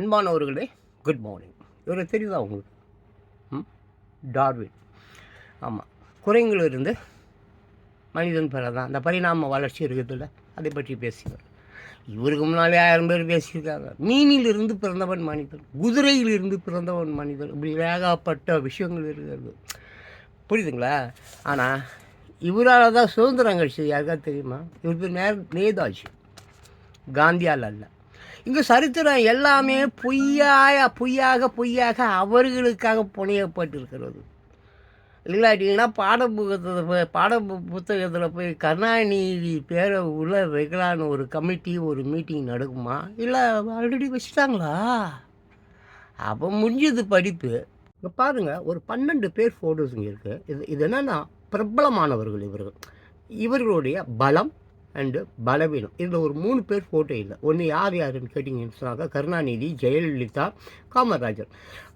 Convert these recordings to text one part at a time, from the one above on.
அன்பானவர்களே good morning இவரை தெரியுதா உங்களுக்கு? ம்? டார்வின். ஆமாம் குரங்கிலிருந்து மனிதன் பிறதான் அந்த பரிணாம வளர்ச்சி இருக்குதுல்ல அதை பற்றி பேசினார். இவருக்கு முன்னாலே ஆயிரம் பேர் பேசியிருக்காங்க. மீனிலிருந்து பிறந்தவன் மனிதன் குதிரையிலிருந்து பிறந்தவன் மனிதன் இப்படி ஏகப்பட்ட விஷயங்கள் இருக்கிறது. புரியுதுங்களா? ஆனால் இவரால் தான் சுதந்திரம் கட்சி யாருக்கா தெரியுமா? இவருக்கு நேர் நேதாஜி காந்தியால் அல்ல. இங்கே சரித்திரம் எல்லாமே பொய்யாய பொய்யாக பொய்யாக அவர்களுக்காக புனையப்பட்டிருக்கிறது. இல்லாட்டிங்கன்னா பாட புத்தகத்தில் போய் பாட பு- புத்தகத்தில் போய் கருணாநிதி பேரை உள்ள வைக்கலான்னு ஒரு கமிட்டி ஒரு மீட்டிங் நடக்குமா? இல்லை ஆல்ரெடி வச்சுட்டாங்களா? அப்போ முடிஞ்சது படிப்பு. இங்கே பாருங்கள் ஒரு பன்னெண்டு பேர் ஃபோட்டோஸ் இங்கே இருக்குது இது இது என்னென்னா பிரபலமானவர்கள் இவர்கள். இவர்களுடைய பலம் அண்டு பலவீனம். இதில் ஒரு மூணு பேர் ஃபோட்டோ இல்லை. ஒன்று யார் யாருன்னு கேட்டிங்கன்னு சொன்னாக்க கருணாநிதி ஜெயலலிதா காமராஜர்.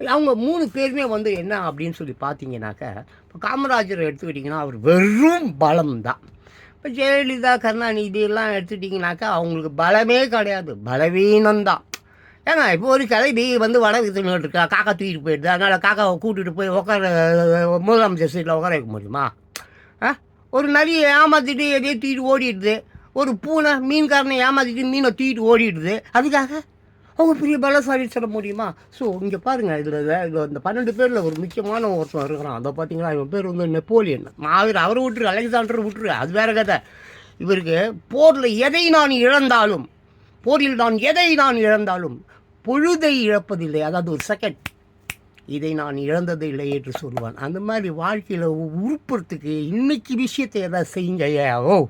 அவங்க மூணு பேருமே வந்து என்ன அப்படின்னு சொல்லி பார்த்தீங்கன்னாக்க இப்போ காமராஜர் எடுத்துக்கிட்டிங்கன்னா அவர் வெறும் பலம் தான் இப்போ ஜெயலலிதா கருணாநிதி எல்லாம் எடுத்துக்கிட்டிங்கனாக்கா அவங்களுக்கு பலமே கிடையாது. பலவீனம்தான். ஏங்க இப்போ ஒரு கிளம்பி வந்து வடக்கு தின்னுட்டு இருக்கா காக்கா தூக்கிட்டு போயிடுது. அதனால் காக்காவை கூட்டிகிட்டு போய் உட்கார முதலமைச்சர் சீட்டில் உட்கார வைக்க முடியுமா? ஆ? ஒரு நரியை ஏமாற்றிட்டு எதையோ தூக்கிட்டு ஓடிடுது. ஒரு பூனை மீன்காரனை ஏமாற்றிட்டு மீனை தூக்கிட்டு ஓடிடுது. அதுக்காக அவங்க பெரிய பலசாலி சொல்ல முடியுமா? ஸோ இங்கே பாருங்கள் இதில் இதில் இந்த பன்னெண்டு பேரில் ஒரு முக்கியமான ஒருத்தன் இருக்கிறான். அதை பார்த்தீங்கன்னா இவன் பேர் வந்து நெப்போலியன். மாவீர் அவரை விட்டுரு அலெக்சாண்டர் விட்டுரு அது வேற கதை. இவருக்கு போரில் எதை நான் இழந்தாலும் போரில் நான் எதை நான் இழந்தாலும் பொழுதை இழப்பதில்லை. அதாவது ஒரு செகண்ட் இதை நான் இழந்தது இல்லை என்று சொல்லுவான். அந்த மாதிரி வாழ்க்கையில் உருப்புறத்துக்கு இன்னைக்கு விஷயத்தை ஏதாவது செய்யுங்க ஓ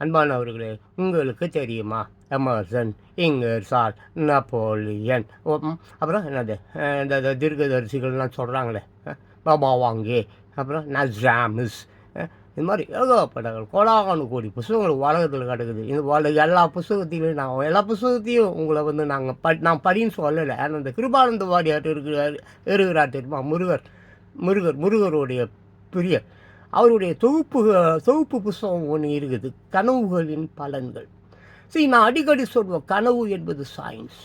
அன்பானவர்களே உங்களுக்கு தெரியுமா? Emerson Ingersoll Napoleon. அப்புறம் என்னது? இந்த இந்த தீர்க்கதரிசிகள்லாம் சொல்கிறாங்களே பாபா வாங்கே. அப்புறம் நஸ்ராமிஸ். இது மாதிரி ஏகப்பட்டங்கள். கோடானு கோடி புஸ்தகங்கள் உலகத்தில் கிடக்குது. இந்த உலக எல்லா புஸ்தகத்தையும் நான் எல்லா புஸ்தகத்தையும் உங்களை வந்து நாங்கள் ப நான் படின்னு சொல்லலை. ஆனால் இந்த கிருபானந்த வாரியார் இருக்கிறார் இருக்கிறார் தெரியுமா? முருகர். முருகர் முருகருடைய பிரியர். அவருடைய தொகுப்பு தொகுப்பு புஸ்தகம் ஒன்று இருக்குது. கனவுகளின் பலன்கள். சரி நான் அடிக்கடி சொல்வேன் கனவு என்பது சயின்ஸ்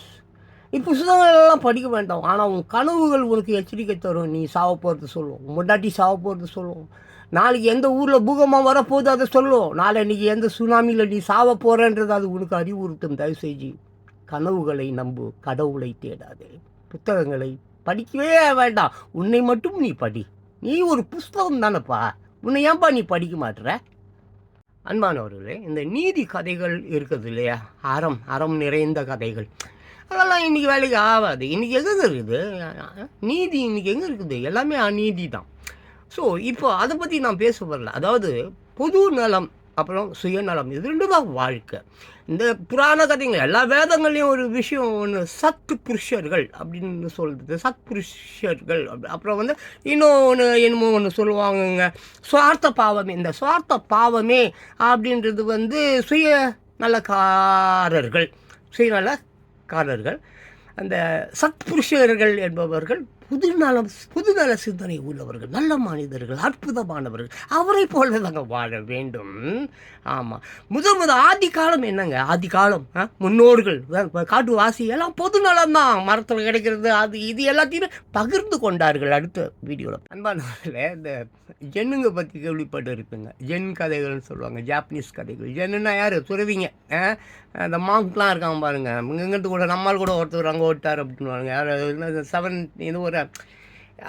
நீ புஸ்தகங்கள்லாம் படிக்க வேண்டாம். ஆனால் உன் கனவுகள் உனக்கு எச்சரிக்கை தரும். நீ சாவ போகிறது சொல்லுவோம். முன்னாடி சாவ போகிறது சொல்லுவோம். நாளைக்கு எந்த ஊரில் பூகமாக வரப்போகுது அதை சொல்லும். நாளை இன்னைக்கு எந்த சுனாமியில் நீ சாவ போகிறன்றது அது உனக்கு அறிவுறுத்தும். தயவு செஞ்சு கனவுகளை நம்பு. கடவுளை தேடாதே. புத்தகங்களை படிக்கவே வேண்டாம். உன்னை மட்டும் நீ படி. நீ ஒரு புஸ்தகம் தானேப்பா. உன்னை ஏன்பா நீ படிக்க மாட்டுற? அன்பானவர்களே இந்த நீதி கதைகள் இருக்குது இல்லையா? அறம் அறம் நிறைந்த கதைகள். அதெல்லாம் இன்றைக்கி வேலைக்கு ஆகாது. இன்றைக்கி எங்கே இருக்குது? நீதி இன்றைக்கி எங்கே இருக்குது? எல்லாமே அநீதி தான். ஸோ இப்போ அதை பற்றி நான் பேச வரல. அதாவது பொது நலம் அப்புறம் சுயநலம் இது ரெண்டு தான் வாழ்க்கை. இந்த புராண கதைங்கள் எல்லா வேதங்கள்லையும் ஒரு விஷயம் ஒன்று சத் புருஷர்கள் அப்படின்னு சொல்கிறது சத் புருஷர்கள். அப்படி அப்புறம் வந்து இன்னொன்று என்னமோ ஒன்று சொல்லுவாங்கங்க. சுவார்த்த பாவமே. இந்த சுவார்த்த பாவமே அப்படின்றது வந்து சுய நலக்காரர்கள். சுயநலக்காரர்கள் அந்த சத்புருஷர்கள் என்பவர்கள் புதுநலம் புதுநல சிந்தனை உள்ளவர்கள் நல்ல மனிதர்கள் அற்புதமானவர்கள் அவரை போல தாங்க வாழ வேண்டும். ஆமாம் முதல் முதல் ஆதி காலம் என்னங்க? ஆதி காலம் ஆ? முன்னோர்கள் காட்டு காட்டுவாசி எல்லாம் பொதுநலம் தான். மரத்தில் கிடைக்கிறது அது இது எல்லாத்தையுமே பகிர்ந்து கொண்டார்கள் அடுத்த வீடியோவில் அன்பானவர்களே இந்த ஜென்னுங்க பற்றி கேள்விப்பட்டு இருப்பீங்க. ஜென் கதைகள்னு சொல்லுவாங்க ஜாப்பனீஸ் கதைகள். ஜென்னுனா யார்? துறவிங்க அந்த மாங்க்லாம் இருக்காங்க பாருங்க. இங்கிட்டு கூட நம்மால் கூட ஒருத்தர் அங்கே ஓட்டார் அப்படின்னு யார் செவன் இது ஒரு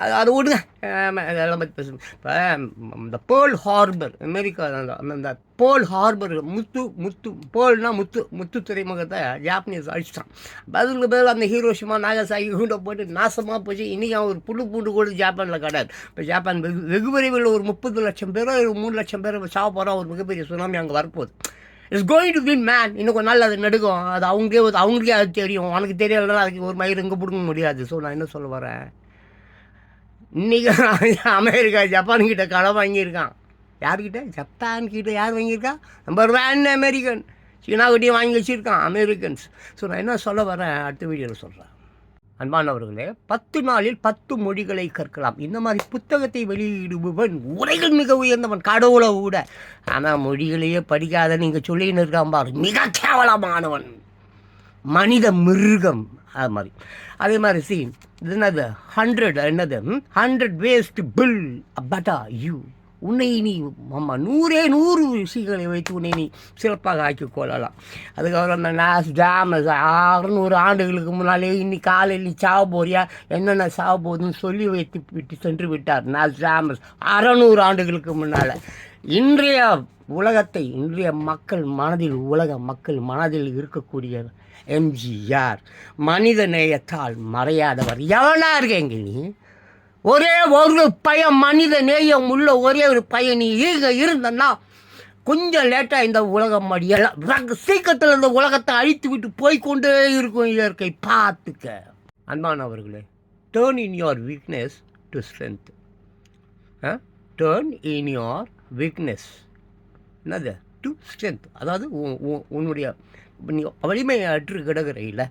அது அது விடுங்க அதெல்லாம் பற்றி பேசணும் இப்போ இந்த பேர்ல் ஹார்பர் அமெரிக்கா அந்த இந்த போல் ஹார்பர் முத்து முத்து போல்னா முத்து முத்து துறைமுகத்தை ஜாப்பனீஸ் அழிச்சிட்டான். பதிலுக்கு பதில் அந்த ஹீரோஷிமா நாகசாகி கூட போட்டு நாசமாக போச்சு. இன்றைக்கி அவன் ஒரு புல்லு பூண்டு கூட ஜப்பானில் கிடையாது. இப்போ ஜப்பான் வெகு வெகு விரைவில் ஒரு முப்பது லட்சம் பேரோ ஒரு மூணு லட்சம் பேரோ சாவ போகிறோம் ஒரு மிகப்பெரிய சுனாமி அங்கே வரப்போகுது. It's going to be man இன்னும் கொஞ்ச நாள் அது நடுக்கும் அது அவங்களே அவங்களுக்கே அது தெரியும். உனக்கு தெரியலன்னா அதுக்கு ஒரு மயிர் இங்கே பிடுங்க முடியாது. ஸோ நான் என்ன சொல்ல வரேன்? இன்னைக்கு அமெரிக்கா ஜப்பான் கிட்ட கடன் வாங்கியிருக்கான். யார்கிட்ட? ஜப்பான்கிட்ட யார் வாங்கியிருக்கா? Number one American. சீனாக்கிட்டையும் வாங்கி வச்சுருக்கான் அமெரிக்கன்ஸ். ஸோ நான் என்ன சொல்ல வரேன்? அடுத்த வீடியோவில் சொல்கிறேன் அன்பானவர்களே பத்து நாளில் பத்து மொழிகளை கற்கலாம். இந்த மாதிரி புத்தகத்தை வெளியிடுபவன் உரைகள் மிக உயர்ந்தவன். கடவுளை விட. ஆனால் மொழிகளையே படிக்காத நீங்கள் சொல்லின்னு இருக்கான் பாரு. மிக கேவலமானவன். மனித மிருகம். அது மாதிரி அதே மாதிரி சி இது என்னது? ஹண்ட்ரட் என்னது? ஹண்ட்ரட் வேஸ்ட் பில் பட்டா யூ உன்னை நீ ஆமாம் நூறே நூறு விஷயங்களை வைத்து உன்னை நீ சிறப்பாக ஆக்கிக் கொள்ளலாம். அதுக்கப்புறம் அந்த நாஸ் டேமஸ் அறுநூறு ஆண்டுகளுக்கு முன்னாலே இன்னைக்கு காலையில் நீ சாவ போறியா? என்னென்ன சாவ போகுதுன்னு சொல்லி வைத்து விட்டு சென்று விட்டார் நாஸ் டேமஸ் அறநூறு ஆண்டுகளுக்கு முன்னால். இன்றைய உலகத்தை இன்றைய மக்கள் மனதில் உலக மக்கள் மனதில் இருக்கக்கூடிய எம்ஜிஆர் மனித நேயத்தால் மறையாதவர். எவனா இருக்கேங்க நீ ஒரே ஒரு பையன் மனித நேயம் உள்ள ஒரே ஒரு பையன் நீ இங்க இருந்தன்னா கொஞ்சம் லேட்டாக இந்த உலகம் மடியெல்லாம் சீக்கிரத்தில் இந்த உலகத்தை அழித்து விட்டு போய்க்கொண்டே இருக்கும் இயற்கை. பார்த்துக்க. அன்பானவர்களே turn in your weakness to strength turn in your weakness என்னது? டு ஸ்ட்ரென்த் அதாவது உன்னுடைய நீ வலிமையை அற்று கிடக்கிறையில்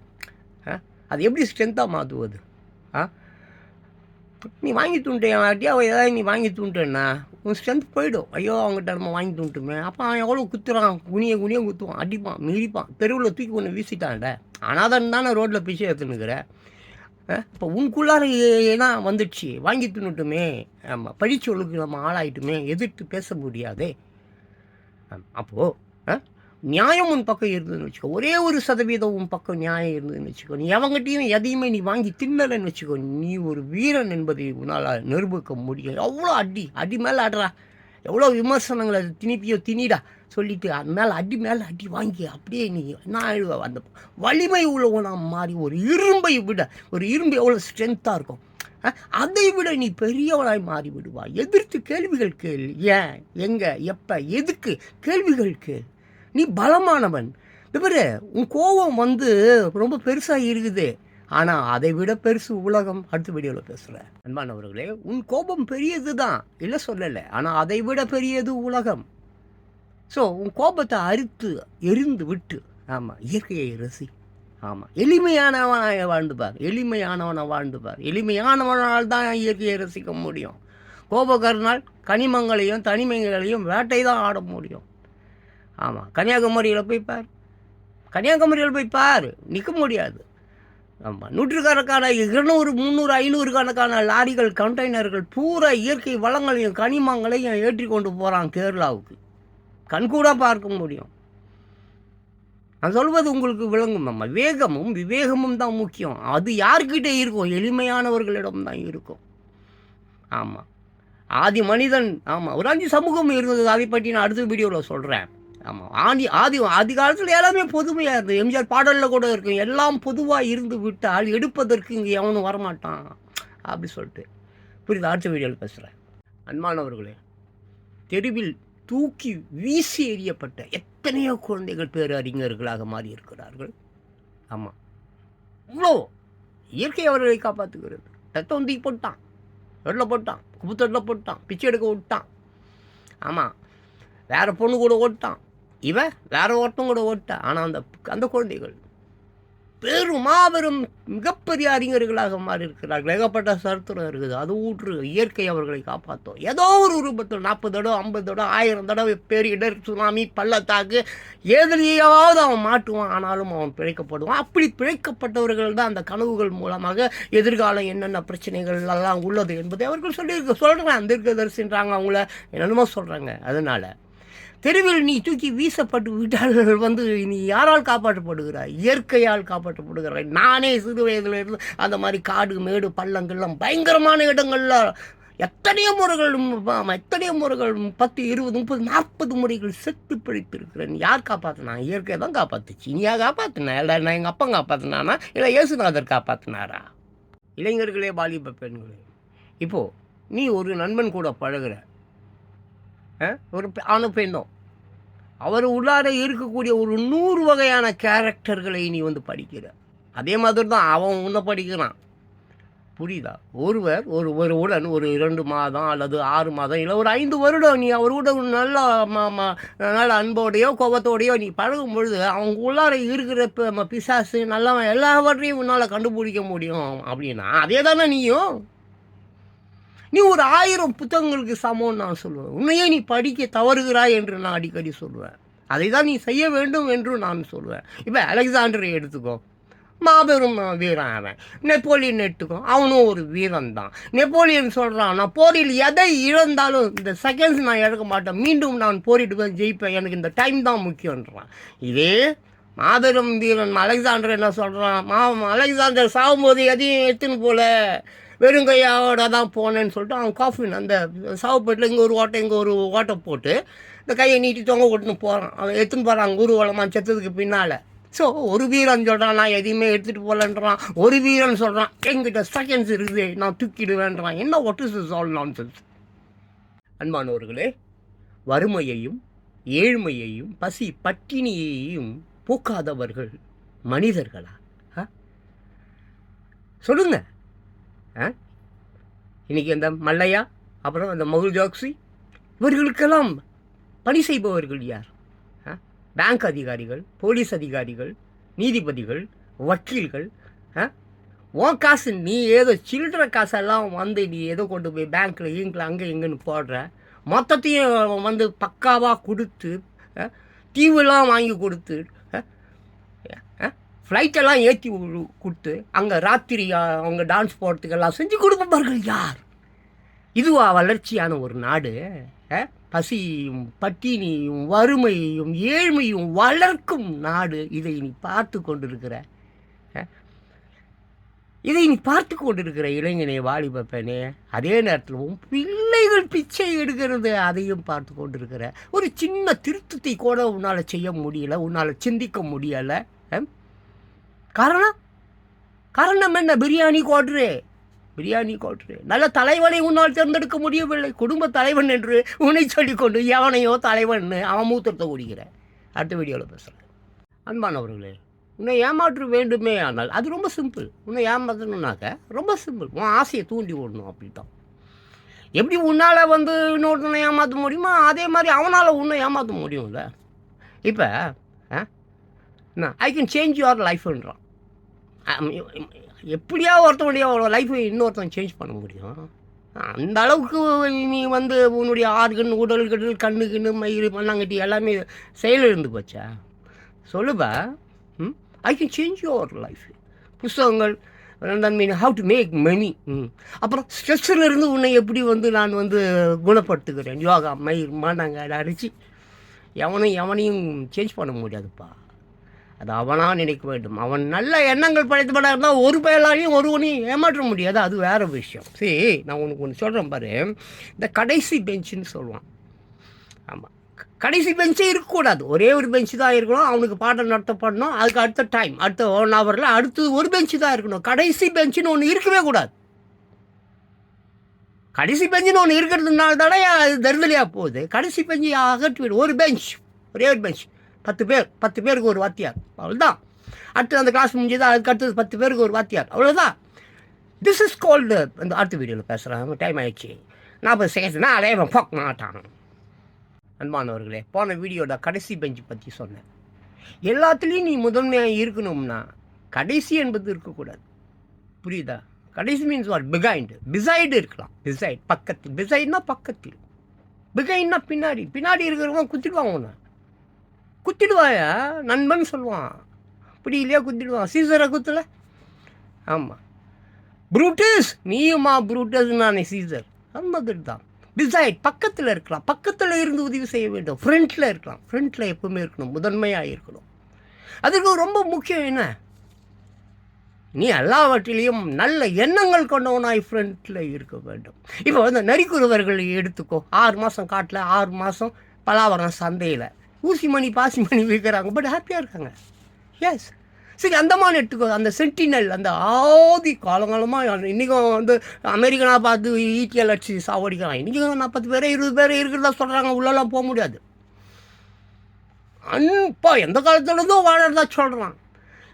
அது எப்படி ஸ்ட்ரென்த்தாக மாற்றுவது ஆ? நீ வாங்கி தூண்டேன் யார்ட்டியா ஏதாவது நீ வாங்கி தூண்டுன்னா உன் ஸ்ட்ரென்த் போயிடும். ஐயோ அவங்ககிட்ட நம்ம வாங்கி தூண்டுமே அப்போ அவன் எவ்வளோ குத்துறான்? குனிய குனிய குத்துவான். அடிப்பான் மிதிப்பான். தெருவில் தூக்கி ஒன்று வீசிட்டான்ட. அனாதன் தானே ரோட்டில் பிச்சை எடுத்துனுக்குற இப்போ உனக்குள்ளார ஏன்னா வந்துடுச்சு. வாங்கி தின்னுட்டுமே ஆமாம் படிச்சவளுக்கு நம்ம ஆளாயிட்டுமே. எதிர்த்து பேச முடியாதே. அப்போது நியாயம் உன் பக்கம் இருந்ததுன்னு வச்சுக்கோ. ஒரே ஒரு சதவீதம் உன் பக்கம் நியாயம் இருந்ததுன்னு வச்சுக்கோ. நீ எவங்கிட்டையும் எதையுமே நீ வாங்கி தின்னலைன்னு வச்சுக்கோ. நீ ஒரு வீரன் என்பதை உன்னால் நிரூபிக்க முடியும். எவ்வளோ அடி அடி மேலே ஆடுறா. எவ்வளோ விமர்சனங்களை திணிப்பியோ திணிடா சொல்லிட்டு அது மேலே அடி மேலே அடி வாங்கி அப்படியே நீ என்ன ஆயிடுவ? அந்த வலிமை உள்ளவனாக மாறி ஒரு இரும்பை விட ஒரு இரும்பு எவ்வளோ ஸ்ட்ரென்த்தாக இருக்கும். அதை விட நீ பெரியவளாய் மாறி விடுவா எதிர்த்து கேள்விகள் கேள். ஏன்? எங்கே? எப்போ? எதுக்கு? கேள்விகள் கேள். நீ பலமானவன். இது உன் கோபம் வந்து ரொம்ப பெருசாக இருக்குது. ஆனால் அதை விட பெருசு உலகம். அடுத்த வீடியோவில் பேசுகிறேன் அன்பானவர்களே உன் கோபம் பெரியது தான் இல்லை சொல்லலை. ஆனால் அதை விட பெரியது உலகம். ஸோ உன் கோபத்தை அறுத்து எரிந்து விட்டு. ஆமாம் இயற்கையை ரசி. ஆமாம் எளிமையானவனாக வாழ்ந்துப்பார் எளிமையானவனை வாழ்ந்துப்பார் எளிமையானவனால் தான் இயற்கையை ரசிக்க முடியும். கோபக்காரனால் கனிமங்களையும் தனிமைகளையும் வேட்டை தான் ஆட முடியும். ஆமாம் கன்னியாகுமரியில் போய் பார். கன்னியாகுமரியில் போய் பார் நிற்க முடியாது. ஆமாம் நூற்றுக்கணக்கான இருநூறு முந்நூறு ஐநூறு கணக்கான லாரிகள் கண்டெய்னர்கள் பூரா இயற்கை வளங்களையும் கனிமங்களையும் ஏற்றி கொண்டு போகிறான் கேரளாவுக்கு. கண்கூடாக பார்க்க முடியும். நான் சொல்வது உங்களுக்கு விளங்கும் நம்ம வேகமும் விவேகமும் தான் முக்கியம். அது யார்கிட்ட இருக்கும்? எளிமையானவர்களிடம் தான் இருக்கும். ஆமாம் ஆதி மனிதன் ஆமாம் ஒரு அஞ்சு சமூகம் இருந்தது. அதை பற்றி நான் அடுத்த வீடியோவில் சொல்கிறேன் ஆமாம் ஆதி ஆதி ஆதி காலத்தில் எல்லாமே பொதுமையாக இருந்தது. எம்ஜிஆர் பாடலில் கூட இருக்கும். எல்லாம் பொதுவாக இருந்து விட்டால் எடுப்பதற்கு இங்கே எவனும் வரமாட்டான். அப்படி சொல்லிட்டு. புரியுது? அடுத்த வீடியோவில் பேசுகிறேன் அன்பானவர்களே தெருவில் தூக்கி வீசி எறியப்பட்ட எத்தனையோ குழந்தைகள் பேரறிஞர்களாக மாறி இருக்கிறார்கள் ஆமாம் இவ்வளோ இயற்கை அவர்களை காப்பாற்றுகிறது ரத்தம் போட்டான். வெள்ள போட்டான். குப்பத்தொட்டில் போட்டான். பிச்சை எடுக்க விட்டான். ஆமாம் வேறு பொண்ணு கூட ஓட்டான். இவன் வேற ஒருத்தவங்க கூட ஓட்டான் ஆனால் அந்த அந்த குழந்தைகள் பெரும் மாபெரும் மிகப்பெரிய அறிஞர்களாக மாறி இருக்கிறார்கள் ஏகப்பட்ட சரித்திரம் இருக்குது. அது ஊற்று இயற்கை அவர்களை காப்பாற்றும். ஏதோ ஒரு ரூபத்தில் நாற்பது தடவை ஐம்பது தடவை ஆயிரம் தடவை பேரிடர் சுனாமி பள்ளத்தாக்கு எதுலேயாவது அவன் மாட்டுவான் ஆனாலும் அவன் பிழைக்கப்படுவான். அப்படி பிழைக்கப்பட்டவர்கள் தான் அந்த கனவுகள் மூலமாக எதிர்காலம் என்னென்ன பிரச்சனைகள் எல்லாம் உள்ளது என்பதை அவர்கள் சொல்லி சொல்கிறாங்க தீர்க்கதரிசின்றாங்க அவங்கள. என்னென்னமோ சொல்கிறாங்க அதனால் தெருவில் நீ தூக்கி வீசப்பட்டு விட்டால் வந்து நீ யாரால் காப்பாற்றப்படுகிறாய்? இயற்கையால் காப்பாற்றப்படுகிறாய். நானே சிறு வயதில் இருந்து அந்த மாதிரி காடு மேடு பள்ளங்கள்லாம் பயங்கரமான இடங்கள்ல எத்தனையோ முறைகள் ஆமாம், எத்தனையோ முறைகள் பத்து இருபது முப்பது நாற்பது முறைகள் செத்து பிழைத்திருக்கிறேன். யார் காப்பாற்றினா இயற்கை தான் காப்பாற்றுச்சு நீயா காப்பாற்றினா இல்லை நான் எங்கள் அப்பா காப்பாற்றினானா இல்லை இயேசுநாதர் காப்பாற்றினாரா இளைஞர்களே வாலிப பெண்களே இப்போது நீ ஒரு நண்பன் கூட பழகுற. ஒரு ஆணும் பெண்ணும். அவர் உள்ளார இருக்கக்கூடிய ஒரு நூறு வகையான கேரக்டர்களை நீ வந்து படிக்கிற. அதே மாதிரி தான் அவன் உன்னை படிக்கிறான். புரியுதா? ஒருவர் ஒரு ஒருவுடன் ஒரு இரண்டு மாதம் அல்லது ஆறு மாதம் இல்லை ஒரு ஐந்து வருடம் நீ அவரோட ஒரு நல்ல நல்ல அன்போடையோ கோபத்தோடையோ நீ பழகும் பொழுது அவங்க உள்ளார இருக்கிற பிசாசு நல்லவன் எல்லாவற்றையும் உன்னால் கண்டுபிடிக்க முடியும். அப்படின்னா அதே தானே நீயும்? நீ ஒரு ஆயிரம் புத்தகங்களுக்கு சமம்னு நான் சொல்லுவேன். உன்னையே நீ படிக்க தவறுகிறாய் என்று நான் அடிக்கடி சொல்லுவேன். அதை தான் நீ செய்ய வேண்டும் என்று நான் சொல்லுவேன். இப்போ அலெக்சாண்டரை எடுத்துக்கோ. மாபெரும் வீரன் அவன். நெப்போலியன் எடுத்துக்கோ. அவனும் ஒரு வீரன் தான் நெப்போலியன் சொல்கிறான் நான் போரில் எதை இழந்தாலும் இந்த செகண்ட்ஸ் நான் இழக்க மாட்டேன். மீண்டும் நான் போரிட்டுக்கோ ஜெயிப்பேன். எனக்கு இந்த டைம் தான் முக்கியன்றான் இதே மாபெரும் வீரன் அலெக்சாண்டர் என்ன சொல்கிறான் மா அலெக்சாண்டர் சாகும்போது எதையும் எடுத்துன்னு போல. வெறுங்கையோட தான் போனேன்னு சொல்லிட்டு அவன் காஃபின் அந்த சாவுப்பேட்டில் இங்கே ஒரு ஓட்டை இங்கே ஒரு ஓட்டை போட்டு இந்த கையை நீட்டி தொங்க விட்டுன்னு போகிறான் அவன் எடுத்துன்னு போகிறான் ஊர்வலமாக செத்ததுக்கு பின்னால். ஸோ ஒரு வீரன் சொல்கிறான் நான் எதையுமே எடுத்துகிட்டு போகலன்றான் ஒரு வீரன் சொல்கிறான் எங்கிட்ட செகண்ட்ஸ் இருக்குது நான் தூக்கிடுவேன்றான். என்ன ஒட்டு இஸ் ஆல் நான்சென்ஸ் அன்பானவர்களே வறுமையையும் ஏழ்மையையும் பசி பட்டினியையும் போக்காதவர்கள் மனிதர்களா? ஆ? இன்றைக்கி ஆ? இன்னைக்கு அந்த மல்லையா அப்புறம் அந்த மகுல் ஜாக்ஸி இவர்களுக்கெல்லாம் பணி செய்பவர்கள் யார் ஆ? பேங்க் அதிகாரிகள் போலீஸ் அதிகாரிகள் நீதிபதிகள் வக்கீல்கள் ஆ? உன் காசு நீ ஏதோ சில்லற காசெல்லாம் வந்து நீ ஏதோ கொண்டு போய் பேங்க்கில் இங்கில் அங்கே இங்கேன்னு போடுற மொத்தத்தையும் வந்து பக்காவாக கொடுத்து ஆ? வாங்கி கொடுத்து ஃப்ளைட்டெல்லாம் ஏற்றி கொடுத்து அங்கே ராத்திரி அவங்க டான்ஸ் போடுறதுக்கெல்லாம் செஞ்சு கொடுப்பவர்கள் யார்? இதுவா வளர்ச்சியான ஒரு நாடு பசியும் பட்டினியும் வறுமையும் ஏழ்மையும் வளர்க்கும் நாடு இதை நீ பார்த்து கொண்டிருக்கிற இதை நீ பார்த்து கொண்டிருக்கிற இளைஞனே வாலிப பெண்ணே அதே நேரத்தில் உன் பிள்ளைகள் பிச்சை எடுக்கிறது அதையும் பார்த்து கொண்டிருக்கிற. ஒரு சின்ன திருத்தத்தை கூட உன்னால் செய்ய முடியல உன்னால் சிந்திக்க முடியலை காரணம்? காரணம் என்ன? பிரியாணி கோட்ரு. பிரியாணி கோட்ரு. நல்ல தலைவனை உன்னால் தேர்ந்தெடுக்க முடியவில்லை. குடும்ப தலைவன் என்று உன்னை சொல்லிக்கொண்டு எவனையோ தலைவன் அவன் மூத்திரத்தை குடிக்கிற அடுத்த வீடியோவில் பேசுகிறேன் அன்பானவர்களே உன்னை ஏமாற்ற வேண்டுமே ஆனால் அது ரொம்ப சிம்பிள் உன்னை ஏமாற்றணுன்னாக்க ரொம்ப சிம்பிள் உன் ஆசையை தூண்டி விடணும் அப்படி தான் எப்படி உன்னால் வந்து இன்னொருத்தனை ஏமாற்ற முடியுமோ அதே மாதிரி அவனால் உன்னை ஏமாற்ற முடியும்ல. இப்போ ஐ கேன் சேஞ்ச் யுவர் லைஃப்ன்றான் எப்படியா ஒருத்தனுடைய லைஃப்பை இன்னொருத்தன் சேஞ்ச் பண்ண முடியும்? அந்த அளவுக்கு நீ வந்து உன்னுடைய ஆறுகண் உடல் கடல் கண்ணு கிண்ணு மயிறு மண்ணாங்கட்டி எல்லாமே செயலிழந்து போச்சா? சொல்லுப்பா. ம்? I can change your life புஸ்தகங்கள் mean how to make money ம். அப்புறம் ஸ்ட்ரெஸ்ஸிலிருந்து உன்னை எப்படி வந்து நான் வந்து குணப்படுத்துகிறேன்? யோகா மயிர் மண்ணாங்க அடிச்சு எவனையும் எவனையும் சேஞ்ச் பண்ண முடியாதுப்பா. அது அவனாக நினைக்க வேண்டும். அவன் நல்ல எண்ணங்கள் படைத்தபடா இருந்தால் ஒரு பயலாலையும் ஒருவனையும் ஏமாற்ற முடியாது. அது வேற விஷயம். சரி நான் உனக்கு ஒன்று சொல்கிறேன் பாரு. இந்த கடைசி பெஞ்சுன்னு சொல்லுவான். ஆமாம் கடைசி பெஞ்சே இருக்கக்கூடாது. ஒரே ஒரு பெஞ்சு தான் இருக்கணும். அவனுக்கு பாடம் நடத்தப்படணும் அதுக்கு அடுத்த டைம் அடுத்த ஒன் ஹவரில் அடுத்து ஒரு பெஞ்சு தான் இருக்கணும். கடைசி பெஞ்சுன்னு ஒன்று இருக்கவே கூடாது. கடைசி பெஞ்சுன்னு ஒன்று இருக்கிறதுனால தானே அது தருதலையாக போகுது. கடைசி பெஞ்சு அகற்றிவிடும் ஒரு பெஞ்ச். ஒரே ஒரு பெஞ்ச். பத்து பேர் பத்து பேருக்கு ஒரு வாத்தியார். அவ்வளோதான் அடுத்து அந்த கிளாஸ் முடிஞ்சது அதுக்கு அடுத்தது பத்து பேருக்கு ஒரு வாத்தியார். அவ்வளோதான் திஸ் இஸ் கால்டு இந்த அடுத்த வீடியோவில் பேசுகிறாங்க டைம் ஆயிடுச்சு. நாற்பது செகண்ட்ஸ் அதே அலைய மாட்டான். அன்பானவர்களே போன வீடியோட கடைசி பெஞ்சு பற்றி சொன்னேன். எல்லாத்துலேயும் நீ முதன்மையாக இருக்கணும்னா கடைசி என்பது இருக்கக்கூடாது. புரியுதா? கடைசி மீன்ஸ் வாட் பிகைண்டு பிசைடு இருக்கலாம். பிசைட் பக்கத்தில் பிசைட்னா பக்கத்தில் பிகைன்னா பின்னாடி. பின்னாடி இருக்கிறவங்க குத்திடுவாங்க ஒன்று குத்திடுவாயா? நண்பன் சொல்லுவான். அப்படி இல்லையா குத்திடுவான்? சீசரை குத்தல? ஆமாம் புரூட்டஸ்! நீயுமா புரூட்டஸ் நானே சீசர். அந்த மாதிரி தான் பிசைட் பக்கத்தில் இருக்கலாம். பக்கத்தில் இருந்து உதவி செய்ய வேண்டும். ஃப்ரண்ட்டில் இருக்கலாம். ஃப்ரண்ட்டில் எப்பவுமே இருக்கணும். முதன்மையாக இருக்கணும். அதுக்கு ரொம்ப முக்கியம் என்ன? நீ எல்லாவற்றிலையும் நல்ல எண்ணங்கள் கொண்டவனாய் ஃப்ரண்ட்டில் இருக்க வேண்டும். இப்போ வந்து நரிக்குறவர்களை எடுத்துக்கோ. ஆறு மாதம் காட்டில் ஆறு மாதம் பலாவரம் சந்தையில். ஊசி மணி பாசி மணி விற்கிறாங்க. பட் ஹாப்பியாக இருக்காங்க. எஸ் சரி அந்த மாதிரி எடுத்துக்கோ. அந்த சென்டினல் அந்த ஆதி காலங்காலமாக இன்றைக்கும் வந்து அமெரிக்கனாக பார்த்து ஈட்டியல் அடிச்சு சாவடிக்கிறான் இன்றைக்கும் நாற்பது பேர் இருபது பேர் இருக்கிறதா சொல்கிறாங்க உள்ளெல்லாம் போக முடியாது. அன்பா எந்த காலத்துலேருந்தோ வாழறதா சொல்கிறான்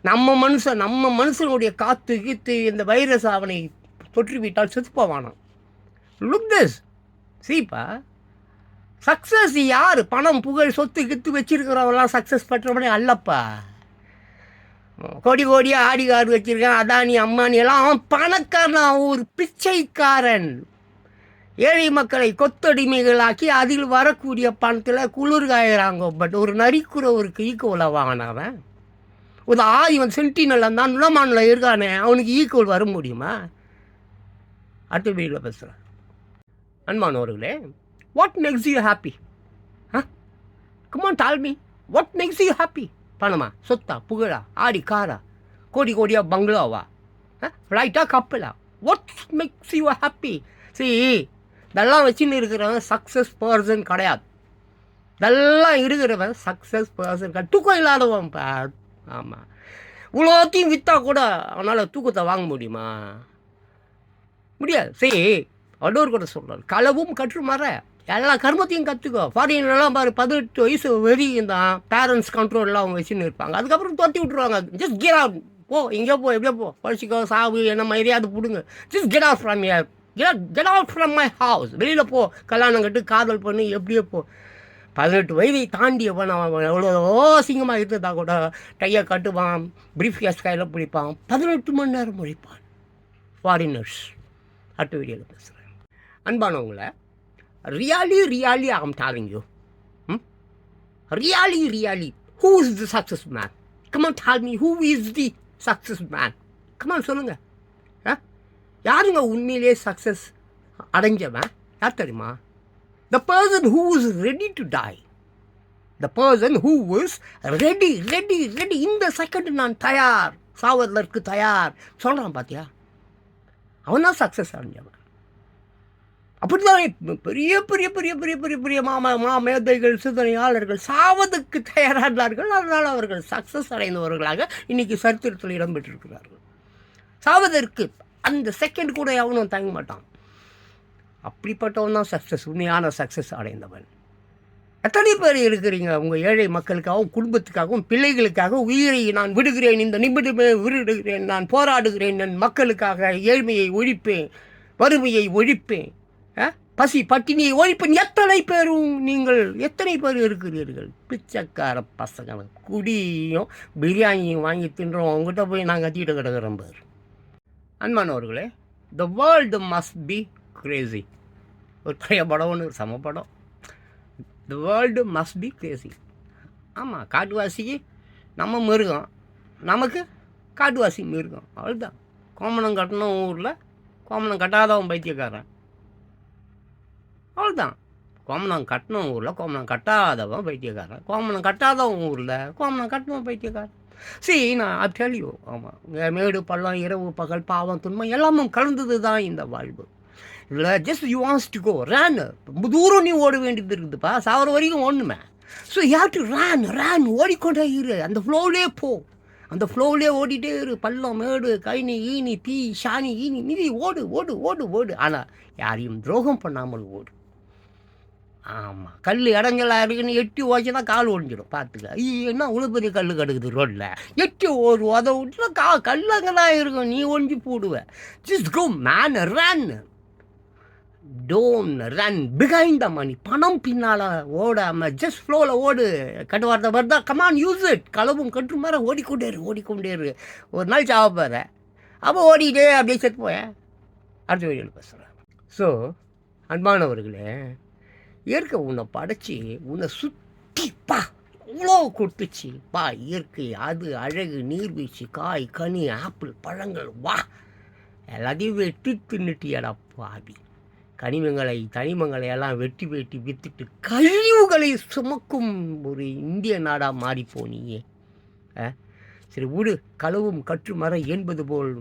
நம்ம மனுஷன் நம்ம மனுஷனுடைய காற்று கீத்து இந்த வைரஸ் அவனை தொற்றி விட்டால் செத்து போவானான் லுக் திஸ் சீப்பா சக்ஸஸ் யார்? பணம் புகழ் சொத்து கித்து வச்சிருக்கிறவங்களாம் சக்ஸஸ் பெற்றவனே அல்லப்பா. கோடி கோடியாக ஆடிகார் வச்சுருக்கான் அதானி அம்மானி எல்லாம் அவன் பணக்காரன் அவன் ஒரு பிச்சைக்காரன். ஏழை மக்களை கொத்தடிமைகளாக்கி அதில் வரக்கூடிய பணத்தில் குளிர் காயிறாங்க பட் ஒரு நரிக்குறவருக்கு ஈக்குவலாக வாங்கினவன். ஒரு ஆதி வந்து சென்டினல் தான் நுழமானில் இருக்கானே அவனுக்கு ஈக்குவல் வர முடியுமா? அடுத்த வீடியோவில் பேசுகிறேன் அன்பானவர்களே what makes you happy ah come on tell me what makes you happy பணமா சொத்தா புகழா ஆடி காரா கோடி கோடியா பங்களாவா ஃப்ளைட்டா கப்பலா வாட் மேக்ஸ் யூ ஹாப்பி சரி இதெல்லாம் வச்சுன்னு இருக்கிறவன் சக்ஸஸ் பர்சன் கிடையாது. இதெல்லாம் இருக்கிறவன் சக்ஸஸ் பர்சன் கிடையாது. தூக்கம் இல்லாதவன் பா. ஆமாம் இவ்வளோத்தையும் விற்றா கூட அவனால் தூக்கத்தை வாங்க முடியுமா? முடியாது. சரி வடூர் கூட சொல்கிறார் களவும் கற்று மற. எல்லா கர்மத்தையும் கற்றுக்கோ ஃபாரின்லாம் பாரு பதினெட்டு வயசு வரையும் தான் பேரண்ட்ஸ் கண்ட்ரோல்லாம் அவங்க வச்சுன்னு இருப்பாங்க. அதுக்கப்புறம் தொட்டி விட்ருவாங்க ஜஸ்ட் கெட் அவுட் போ இங்கே போ எப்படியோ போ. படிச்சிக்கோ சாவு என்ன மரியாதை பிடுங்க. ஜஸ்ட் கெட் அவுட் ஃப்ரம் யார் get get out from my house வெளியில் போ. கல்யாணம் கட்டு காதல் பண்ணி எப்படியோ போ. பதினெட்டு வயதை தாண்டியவன் அவன். எவ்வளோ அசிங்கமாக இருந்ததா கூட. டையை கட்டுவான். பிரீஃப் கேஸ் கையில் பிடிப்பான். பதினெட்டு மணி நேரம் முடிப்பான் ஃபாரினர்ஸ் அட்டு வீடியோவில் பேசுகிறேன் அன்பானவங்களை really really I'm telling you ம் really really is is the success Come on, tell me. Who is the success man? Come on, ஆ யாருங்க உண்மையிலே சக்ஸஸ் அடைஞ்சவன்? யார் தெரியுமா? The person who is ready to die the person who is ready ready ready இந்த second நான் தயார். சாவதற்கு தயார். சொல்கிறான் பார்த்தியா அவன் தான் சக்ஸஸ் அடைஞ்சவன். அப்படிதான். பெரிய பெரிய பெரிய பெரிய பெரிய பெரிய மாமா மா மேதைகள் சிந்தனையாளர்கள் சாவதுக்கு தயாரானார்கள். அதனால் அவர்கள் சக்ஸஸ் அடைந்தவர்களாக இன்றைக்கி சரித்திரத்தில் இடம்பெற்றிருக்கிறார்கள். சாவதற்கு அந்த செகண்ட் கூட எவனும் தங்க மாட்டான். அப்படிப்பட்டவன் தான் சக்ஸஸ் உண்மையான சக்ஸஸ் அடைந்தவன். எத்தனை பேர் இருக்கிறீங்க? உங்கள் ஏழை மக்களுக்காகவும் குடும்பத்துக்காகவும் பிள்ளைகளுக்காக உயிரை நான் விடுகிறேன் இந்த நிமிடமே விடுகிறேன் நான் போராடுகிறேன் என் மக்களுக்காக ஏழ்மையை ஒழிப்பேன் வறுமையை ஒழிப்பேன். பசி பட்டினியை ஒழிப்பின் எத்தனை பேரும் நீங்கள் எத்தனை பேர் இருக்கிறீர்கள்? பிச்சைக்கார பசங்க குடியும் பிரியாணியும் வாங்கி தின்றோம். அவங்ககிட்ட போய் நாங்கள் கத்திட்டு கிடக்கிறோம் பேர். அன்பானவர்களே the world must be crazy ஒரு பழைய படம் ஒன்று சம படம். The world must be crazy ஆமாம் காட்டுவாசிக்கு நம்ம மிருகம். நமக்கு காட்டுவாசி மிருகம். அவ்வளோதான் கோமணம் கட்டணும் ஊரில் கோமணம் கட்டாதவன் பைத்தியக்காரன். அவ்வளோதான் கோமணம் கட்டணும் ஊரில் கோமணம் கட்டாதவன் பைத்தியக்காரன். கோமணம் கட்டாதவன் ஊரில் கோமணம் கட்டினவன் பைத்தியக்காரன். சரி நான் தெளிவு ஆமாம் மேடு பள்ளம் இரவு பகல் பாவம் துன்பம் எல்லாமும் கலந்தது தான் இந்த வாழ்வு. இல்லை just you wants to go ran ரொம்ப தூரம் நீ ஓட வேண்டியது இருக்குதுப்பா. சாவர வரைக்கும் ஓடணுமே. So you have to ran ran ஓடிக்கொண்டே இரு. அந்த ஃப்ளோவிலே போ. அந்த ஃப்ளோவிலே ஓடிட்டே இரு. பள்ளம் மேடு கைனி ஈனி தீ ஷானி ஈனி மிதி ஓடு ஓடு ஓடு ஓடு. ஆனால் யாரையும் துரோகம் பண்ணாமல் ஓடு. ஆமாம் கல் இடங்களாக இருக்குன்னு எட்டி ஓச்சுனா கால் ஒடிஞ்சிடும். பார்த்துக்க ஐயோ என்ன இவ்வளோ பெரிய கல் கிடக்குது ரோட்டில் எட்டி ஒரு உத விட்டுனா கா கல்லங்களாக இருக்கும். நீ ஒழிஞ்சு போடுவ. Just go man run don't run behind the money பணம் பின்னால் ஓடாமல் ஜஸ்ட் ஃப்ளோவில் ஓடு. கட்டுவார்த்தை வருதா கமான் யூஸ் இட் களவும் கட்டு மாதிரி ஓடிக்கொண்டே இரு ஓடிக்கொண்டே இரு. ஒரு நாள் சாவப்பாரு அப்போ ஓடிக்கிட்டே அப்படியே செத்து போயேன் அடுத்த வீடியோவில் பேசுகிறேன் ஸோ அன்பானவர்களே இயற்கை உன்னை படைச்சி உன்னை சுற்றி பா இவ்வளோ கொடுத்துச்சு. பா இயற்கை அது அழகு நீர்வீழ்ச்சி காய் கனி ஆப்பிள் பழங்கள் வா. எல்லாத்தையும் வெட்டி தின்னுட்டியடா பாவி. கனிமங்களை தனிமங்களை எல்லாம் வெட்டி வெட்டி வித்துட்டு கழிவுகளை சுமக்கும் ஒரு இந்திய நாடாக மாறி போனியே. ஆ? சரி விடு. களவும் கற்று மர என்பது போல்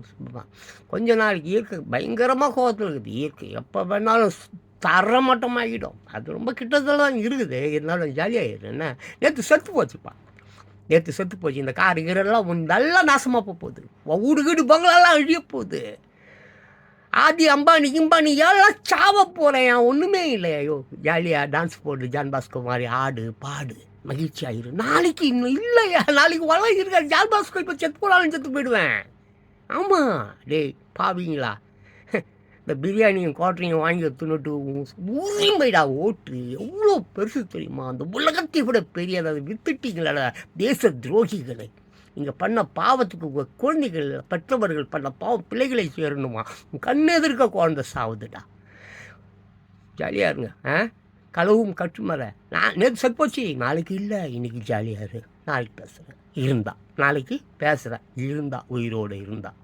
கொஞ்ச நாளைக்கு இயற்கை பயங்கரமாக கோபத்தில் இருக்குது. இயற்கை எப்போ வேணாலும் தரமட்டமாகிடும் அது ரொம்ப கிட்டத்தில் தான் இருக்குது. இருந்தாலும் ஜாலியாகிடும் என்ன? நேற்று செத்து போச்சுப்பா. நேற்று செத்து போச்சு. இந்த கார் கீரெல்லாம் நல்லா நாசமாக போக போகுது. வீடு வீடு பங்களாலாம் அழிய போகுது. ஆதி அம்பானி இம்பானி எல்லாம் சாவ போகிறேன் ஒன்றுமே இல்லை. ஐயோ ஜாலியாக டான்ஸ் போடு ஜான் பாஸ்கோ மாதிரி ஆடு பாடு. மகிழ்ச்சி ஆயிரு நாளைக்கு இன்னும் இல்லையா நாளைக்கு வளம் இருக்காது. ஜான் பாஸ்கோ இப்போ செத்து போனாலும் செத்து போயிடுவேன். ஆமாம் டேய் பாவீங்களா? இந்த பிரியாணியும் குவாட்டரையும் வாங்கி தின்னுட்டு உரிமைடா ஓட்டு. எவ்வளோ பெருசு தெரியுமா? அந்த உலகத்தை விட பெரியது அதை வித்துட்டீங்களா தேச துரோகிகளை. இங்கே பண்ண பாவத்துக்கு குழந்தைகள் பெற்றவர்கள் பண்ண பாவம் பிள்ளைகளை சேரணுமா? உன் கண்ணு எதிர்க்க குழந்த சாவுதுடா. ஜாலியாக இருங்க ஆ? களவும் கட்டுமர நான் நேற்று செப்போச்சு நாளைக்கு இல்லை. இன்னைக்கு ஜாலியாக இரு. நாளைக்கு பேசுகிறேன் இருந்தா. நாளைக்கு பேசுகிறேன் இருந்தா. உயிரோடு இருந்தா.